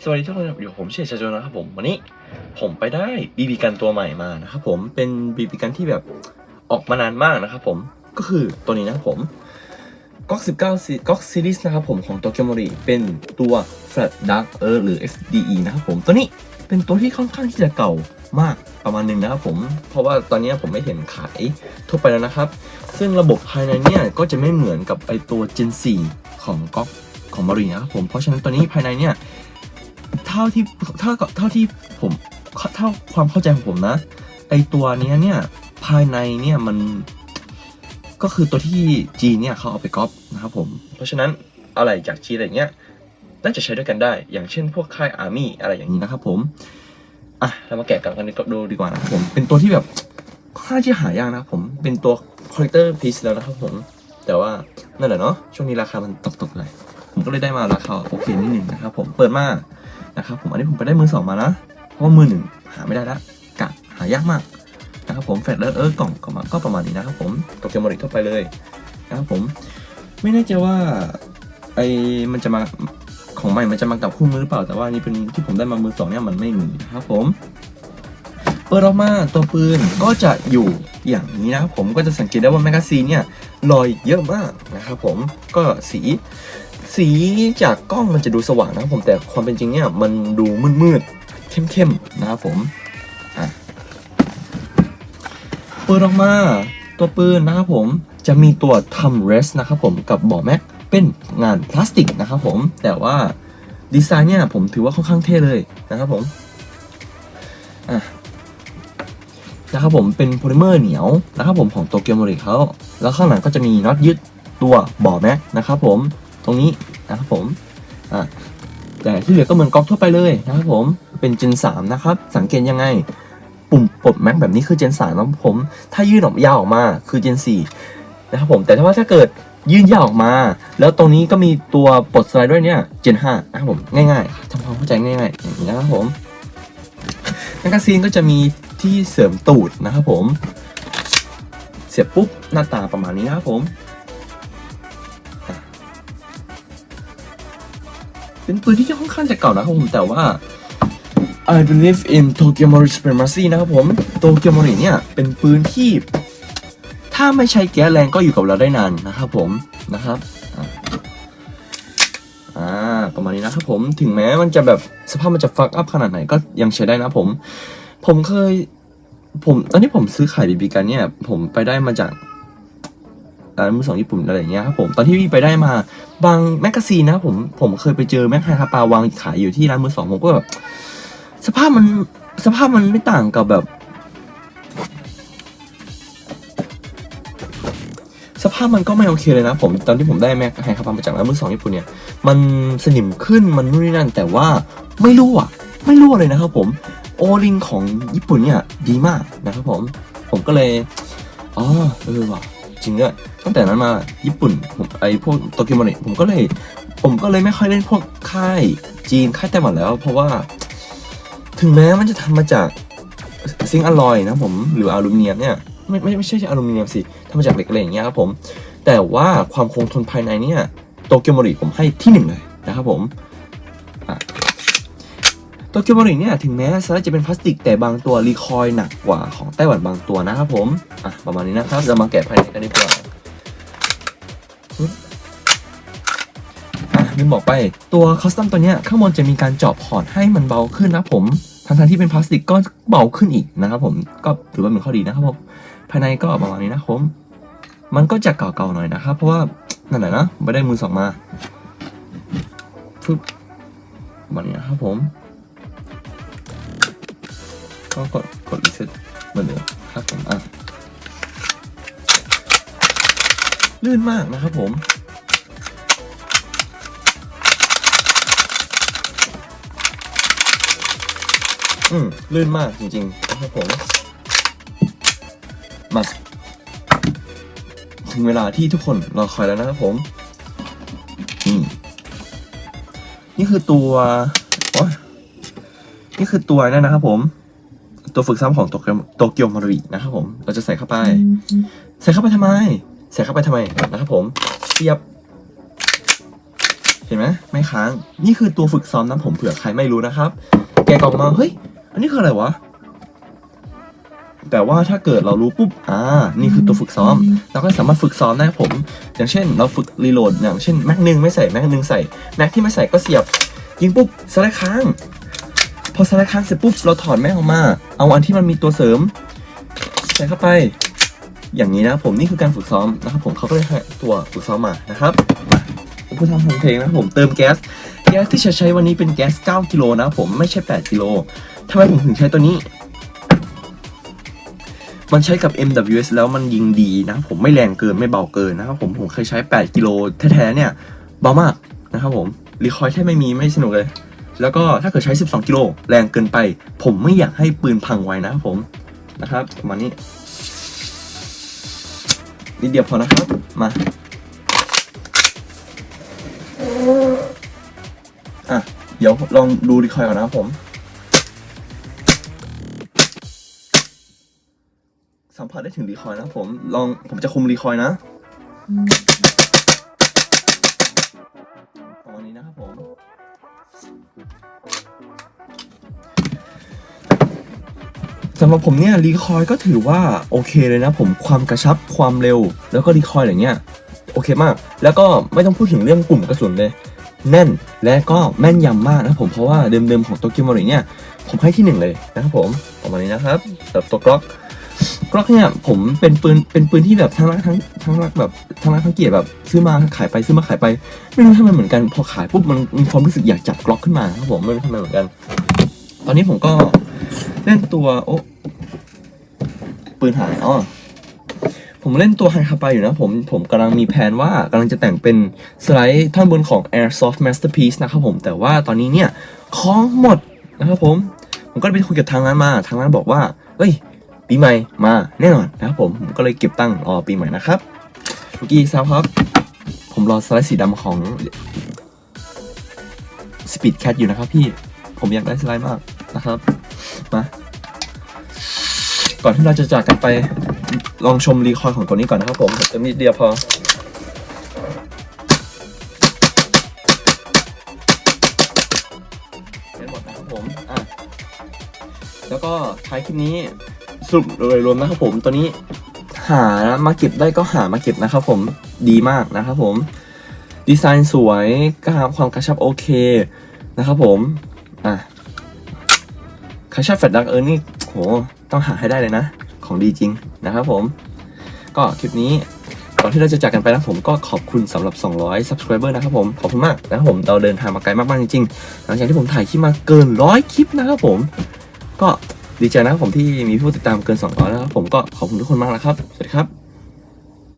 สวัสดีทุกคนอยู่ผมเชษชาโจนะครับผมวันนี้ผมไปได้บีบีกันตัวใหม่มานะครับผมเป็นบีบีกันที่แบบออกมานานมากนะครับผมก็คือตัวนี้นะครับผมก๊อก 19ก๊อกซีรีส์นะครับผมของโตเกียวมอริเป็นตัว Flat Dark Earth หรือ FDE นะครับผมตัวนี้เป็นตัวที่ค่อนข้างที่จะเก่ามากประมาณหนึงนะครับผม เพราะว่าตอนนี้ผมไม่เห็นขายทั่วไปแล้วนะครับ ซึ่งระบบภายในเนี่ยก็จะไม่เหมือนกับไอตัว Gen 4 ของก๊อกของมารีนะครับผม เพราะฉะนั้นตัวนี้ภายในเนี่ย เท่าที่เท่ากับเท่าที่ผมเท่าความเข้าใจของผมนะ ไอตัวเนี้ยเนี่ยภายในเนี่ยมันก็คือตัวที่จีนเนี่ยเขาเอาไปก๊อปนะครับผม เพราะฉะนั้นอะไรจากจีนอะไรเงี้ยน่าจะใช้ด้วยกันได้ อย่างเช่น พวกค่ายอาร์มี่อะไรอย่างนี้นะครับผม อะ เรามาแกะกันกันดูดีกว่านะครับผม เป็นตัวที่แบบค่าที่หายากนะครับผม เป็นตัวคอลเลกเตอร์พีซแล้วนะครับผม แต่ว่านั่นแหละเนาะ ช่วงนี้ราคามันตกๆเลย ผมก็เลยได้มาราคาโอเคนิดหนึ่งนะครับผม เปิดมา นะครับผมอันนี้ผมไปได้มือสองมานะเพราะว่ามือหนึ่งหาไม่ได้ละกะหายากมากนะครับผมแฟลตเลอร์เอกล่องก็มาก็ประมาณนี้นะครับผมตกเกมบริกทั่วไปเลยนะครับผมไม่แน่ใจว่าไอมันจะมาของใหม่มันจะมากับคู่มือหรือเปล่า แต่ว่านี่เป็นที่ผมได้มามือสองเนี่ยมันไม่มีนะครับผมเปิดออกมาตัวปืนก็จะอยู่อย่างนี้นะครับผมก็จะสังเกตได้ว่าแมกกาซีนเนี่ยรอยเยอะมากนะครับผมก็สี สีจากกล้องมันจะดูสว่างนะครับผมแต่ความเป็นจริงเนี่ยมันดูมืดๆเข้มๆนะครับผมเปิดออกมาตัวปืนนะครับผมจะมีตัวทำเรสนะครับผมกับบ่อแม็กเป็นงานพลาสติกนะครับผมแต่ว่าดีไซน์เนี่ยผมถือว่าค่อนข้างเท่เลยนะครับผมอะนะครับผมเป็นโพลิเมอร์เหนียวนะครับผมของโตเกียวโมริเขาแล้วข้างหลังก็จะมีน็อตยึดตัวบ่อแม็กนะครับผม ตรงนี้นะครับผมอะแต่ที่เหลือก็เหมือนก๊อกทั่วไปเลยนะครับผมเป็น Gen 3นะครับ สังเกตยังไง ปุ่มปลดแม็กแบบนี้คือ Gen 3นะครับผม ถ้ายื่นออกยาวออกมาคือ Gen 4นะครับผมแต่ถ้าว่าถ้าเกิดยื่นยาวออกมา แล้วตรงนี้ก็มีตัวปลดสไลด์ด้วยเนี่ย Gen 5นะครับผมง่ายๆทำความเข้าใจง่ายๆอย่างนี้นะครับผมแมกกาซีนก็จะมีที่เสริมตูดนะครับผม เสียบปุ๊บหน้าตาประมาณนี้นะครับผม เป็นปืนที่ค่อนข้างจะเก่านะครับผมแต่ว่า I believe in Tokyo Mori Supremacy นะครับผม Tokyo Mori เนี่ย เป็นปืนที่ ถ้าไม่ใช้แก๊สแรงก็อยู่กับเราได้นานนะครับผมนะครับอ่าประมาณนี้นะครับผมถึงแม้มันจะแบบสภาพมันจะฟักอัพขนาดไหนก็ยังใช้ได้นะผม ผมเคย ผมตอนที่ผมซื้อขายบีบีกันเนี่ย ผมไปได้มาจาก ร้านมือสองญี่ปุ่นอะไรอย่างเงี้ยครับผมตอนที่พี่ไปได้มาบางแมกกาซีนนะผมผมเคยไปเจอแมกไฮคาปาวางขายอยู่ที่ร้านมือสองผมก็แบบสภาพมันสภาพมันไม่ต่างกับแบบ สภาพมันก็ไม่โอเคเลยนะผมตอนที่ผมได้แม็กไฮคาปามาจากร้านมือสองญี่ปุ่นเนี่ยมันสนิมขึ้นมันนู่นนี่นั่น แต่ว่าไม่รั่วไม่รั่วเลยนะครับผมโอลิงของญี่ปุ่นเนี่ยดีมากนะครับผมผมก็เลยอ๋อเออว่ะ จริงด้วยตั้งแต่นั้นมาญี่ปุ่นผมไอพวกโตเกียวมอนิผมก็เลย ผมก็เลยไม่ค่อยเล่นพวกค่ายจีนค่ายไต้หวันแล้ว เพราะว่า ถึงแม้มันจะทำมาจากซิงค์อลลอยนะผมหรืออลูมิเนียมเนี่ยไม่ไม่ไม่ใช่อลูมิเนียมสิทำมาจากเหล็กอะไรอย่างเงี้ยครับผม แต่ว่าความคงทนภายในเนี่ยโตเกียวมอริผมให้ที่หนึ่งเลยนะครับผม โตเกียวมอริเนี่ยถึงแม้สไลด์จะเป็นพลาสติกแต่บางตัวรีคอยล์หนักกว่าของไต้หวันบางตัวนะครับผม อะ ประมาณนี้นะครับเรามาแกะภายในกันดีกว่าอะลืมบอกไปตัวคัสตอมตัวเนี้ยข้างบนจะมีการเจาะพอร์ตให้มันเบาขึ้นนะครับผมทั้งทที่เป็นพลาสติกก็เบาขึ้นอีกนะครับผมก็ถือว่าเป็นข้อดีนะครับผมภายในก็ประมาณนี้นะครับผมมันก็จะเก่าๆหน่อยนะครับ เพราะว่านั่นแหละนะไม่ได้มือสองมาฟึบแบบนี้นะครับผม ก็กดกดรีเซ็ตเหมือนเดิมครับผมอะลื่นมากนะครับผมอืมลื่นมากจริงๆนะครับผมมาถึงเวลาที่ทุกคนรอคอยแล้วนะครับผมนี่นี่คือตัวโอ๊ยนี่คือตัวนั่นนะครับผม ตัวฝึกซ้ำของโตเกียวโตเกียวมารีนะครับผม เราจะใส่เข้าไป ใส่เข้าไปทำไม ใส่เข้าไปทำไมนะครับผมเสียบโอเคห็นไหมไม่ค้าง นี่คือตัวฝึกซ้อมนะผมเผื่อใครไม่รู้นะครับ แกะกล่องมา เฮ้ย อันนี้คืออะไรวะ แต่ว่าถ้าเกิดเรารู้ปุ๊บ อ่า นี่คือตัวฝึกซ้อม เราก็สามารถฝึกซ้อมได้ครับผม อย่างเช่น เราฝึกรีโหลด อย่างเช่นแม็กหนึ่งไม่ใส่แม็กหนึ่งใส่ แม็กที่ไม่ใส่ก็เสียบ ยิงปุ๊บสไลด์ค้าง พอสไลด์ค้างเสร็จปุ๊บเราถอดแม็กออกมา เอาอันที่มันมีตัวเสริม ใส่เข้าไป อย่างนี้นะผมนี่คือการฝึกซ้อมนะครับผมเขาก็เลยให้ตัวฝึกซ้อมมานะครับมาผู้ทำเพลงนะครับผมเติมแก๊สแก๊สที่จะใช้วันนี้เป็นแก๊ส 9 กิโลนะผมไม่ใช่ 8 กิโลทำไมผมถึงใช้ตัวนี้ มันใช้กับ MWS แล้วมันยิงดีนะผมไม่แรงเกินไม่เบาเกินนะครับผมผมเคยใช้ 8 กิโลแท้ๆเนี่ยเบามากนะครับผมรีคอยล์แทบไม่มีไม่สนุกเลย แล้วก็ถ้าเกิดใช้ 12 กิโลแรงเกินไป ผมไม่อยากให้ปืนพังไวนะครับผมนะครับประมาณนี้นิดเดียวพอนะครับ มาอะเดี๋ยวลองดูรีคอยล์ก่อนนะผมสัมผัสได้ถึงรีคอยล์นะผมลองผมจะคุมรีคอยล์นะประมาณนี้นะครับผม สำหรับผมเนี่ยรีคอยล์ก็ถือว่าโอเคเลยนะผมความกระชับความเร็ว แล้วก็รีคอยล์อย่างเงี้ยโอเคมาก แล้วก็ไม่ต้องพูดถึงเรื่องกลุ่มกระสุนเลย แน่นและก็แม่นยำมากนะผมเพราะว่าเดิมๆของโตเกียวมาริเนี่ย ผมให้ที่หนึ่งเลยนะครับผมประมาณนี้นะครับสำหรับตัวกล็อกกล็อกเนี่ยผมเป็นปืนเป็นปืนที่แบบทั้งรักทั้งทั้งรักแบบทั้งรักทั้งเกลียดแบบซื้อมาขายไปซื้อมาขายไป ไม่รู้ทำไมเหมือนกัน พอขายปุ๊บมันมีความรู้สึกอยากจับกล็อกขึ้นมาครับผมไม่รู้ทำไมเหมือนกัน ตอนนี้ผมก็เล่นตัวโอ้ ปืนหายอ๋อผมเล่นตัวไฮคาไปอยู่นะผมผมกำลังมีแผนว่ากำลังจะแต่งเป็นสไลด์ท่อนบนของ Airsoft Masterpiece นะครับผมแต่ว่าตอนนี้เนี่ยของหมดนะครับผม ผมก็ไปคุยกับทางร้านมา ทางร้านบอกว่าเฮ้ย ปีใหม่มาแน่นอนนะครับผมผมก็เลยเก็บตั้งรอปีใหม่นะครับเมื่อกี้ทราบครับ ผมรอสไลด์สีดำของ Speed Cat อยู่นะครับพี่ผมอยากได้สไลด์มากนะครับ ก่อนที่เราจะจากกันไปลองชมรีคอยของตัวนี้ก่อนนะครับผมผมจะนิดเดียวพอเป็นหมดนะครับผมอะแล้วก็ท้ายคลิปนี้สรุปโดยรวมนะครับผมตัวนี้หามาเก็บได้ก็หามาเก็บนะครับผมดีมากนะครับผม ดีไซน์สวยกล้ามความกระชับโอเคนะครับผม อะครชอบแฟลชดักเออนี่โห ต้องหาให้ได้เลยนะ ของดีจริงนะครับผม ก็คลิปนี้ก่อนที่เราจะจากกันไปนะผมก็ขอบคุณสำหรับ 200 subscriber นะครับผมขอบคุณมากนะครับผมเราเดินทางมาไกลมากๆจริงๆหลังจากที่ผมถ่ายคลิปมาเกินร้อยคลิปนะครับผม ก็ดีใจนะครับผมที่มีผู้ติดตามเกิน 200 แล้วนะครับผมก็ขอบคุณทุกคนมากนะครับสวัสดีครับ